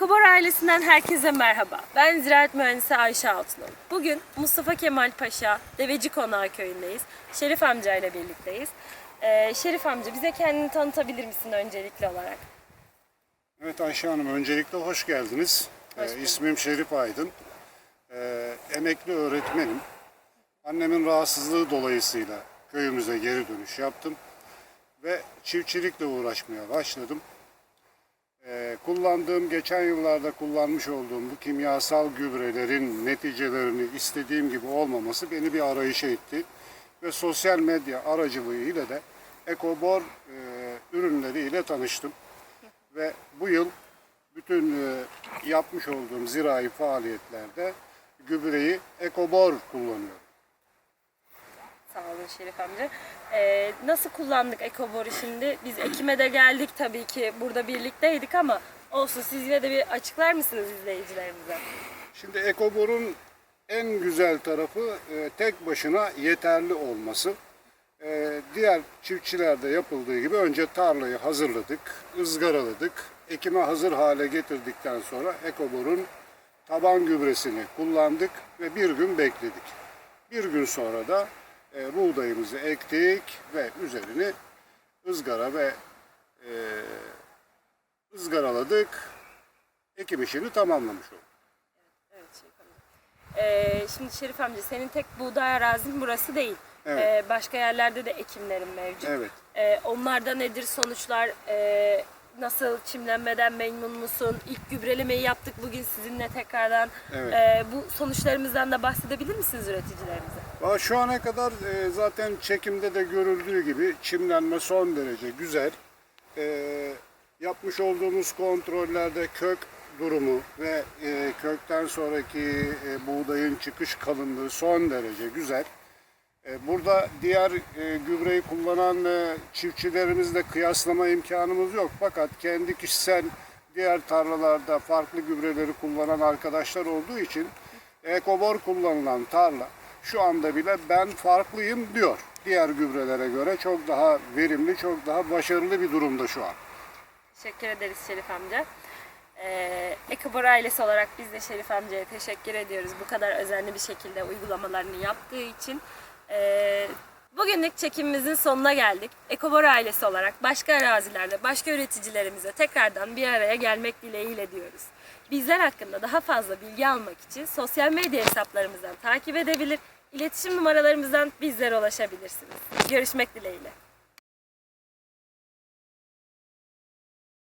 Ekobor ailesinden herkese merhaba. Ben ziraat mühendisi Ayşe Altınol. Bugün Mustafa Kemal Paşa Deveci Konağı köyündeyiz. Şerif amca ile birlikteyiz. Ee, Şerif amca bize kendini tanıtabilir misin öncelikli olarak? Evet Ayşe Hanım öncelikle hoş geldiniz. Hoş Ee, ismim Şerif Aydın. Ee, emekli öğretmenim. Annemin rahatsızlığı dolayısıyla köyümüze geri dönüş yaptım. Ve çiftçilikle uğraşmaya başladım. Ee, kullandığım, geçen yıllarda kullanmış olduğum bu kimyasal gübrelerin neticelerini istediğim gibi olmaması beni bir arayışa itti. Ve sosyal medya aracılığıyla da Ekobor e, ürünleriyle tanıştım. Ve bu yıl bütün e, yapmış olduğum zirai faaliyetlerde gübreyi Ekobor kullanıyorum. Şerif amca. Ee, nasıl kullandık Ekobor'u şimdi? Biz Ekim'e de geldik tabii ki burada birlikteydik ama olsun siz yine de bir açıklar mısınız izleyicilerimize? Şimdi Ekobor'un en güzel tarafı e, tek başına yeterli olması. E, diğer çiftçilerde yapıldığı gibi önce tarlayı hazırladık, ızgaraladık. Ekime hazır hale getirdikten sonra Ekobor'un taban gübresini kullandık ve bir gün bekledik. Bir gün sonra da e, buğdayımızı ektik ve üzerini ızgara ve e, ızgaraladık. Ekim işini tamamlamış olduk. Evet Şerif amca. Ee, şimdi Şerif amca senin tek buğday arazin burası değil. Evet. Ee, başka yerlerde de ekimlerin mevcut. Evet. Ee, onlarda nedir sonuçlar? Ee, nasıl çimlenmeden memnun musun? İlk gübrelemeyi yaptık bugün sizinle tekrardan. Evet. Ee, bu sonuçlarımızdan da bahsedebilir misiniz üreticilerimize? Şu ana kadar e, zaten çekimde de görüldüğü gibi çimlenme son derece güzel. E, yapmış olduğumuz kontrollerde kök durumu ve e, kökten sonraki buğdayın çıkış kalınlığı son derece güzel. Burada diğer gübreyi kullanan çiftçilerimizle kıyaslama imkanımız yok. Fakat kendi kişisel diğer tarlalarda farklı gübreleri kullanan arkadaşlar olduğu için ekobor kullanılan tarla şu anda bile ben farklıyım diyor. Diğer gübrelere göre çok daha verimli, çok daha başarılı bir durumda şu an. Teşekkür ederiz Şerif amca. Ee, Ekobor ailesi olarak biz de Şerif amcaya teşekkür ediyoruz bu kadar özenli bir şekilde uygulamalarını yaptığı için. Ee, bugünlük çekimimizin sonuna geldik. Ekobor ailesi olarak başka arazilerde, başka üreticilerimize tekrardan bir araya gelmek dileğiyle diyoruz. Bizler hakkında daha fazla bilgi almak için sosyal medya hesaplarımızdan takip edebilir, iletişim numaralarımızdan bizlere ulaşabilirsiniz. Görüşmek dileğiyle.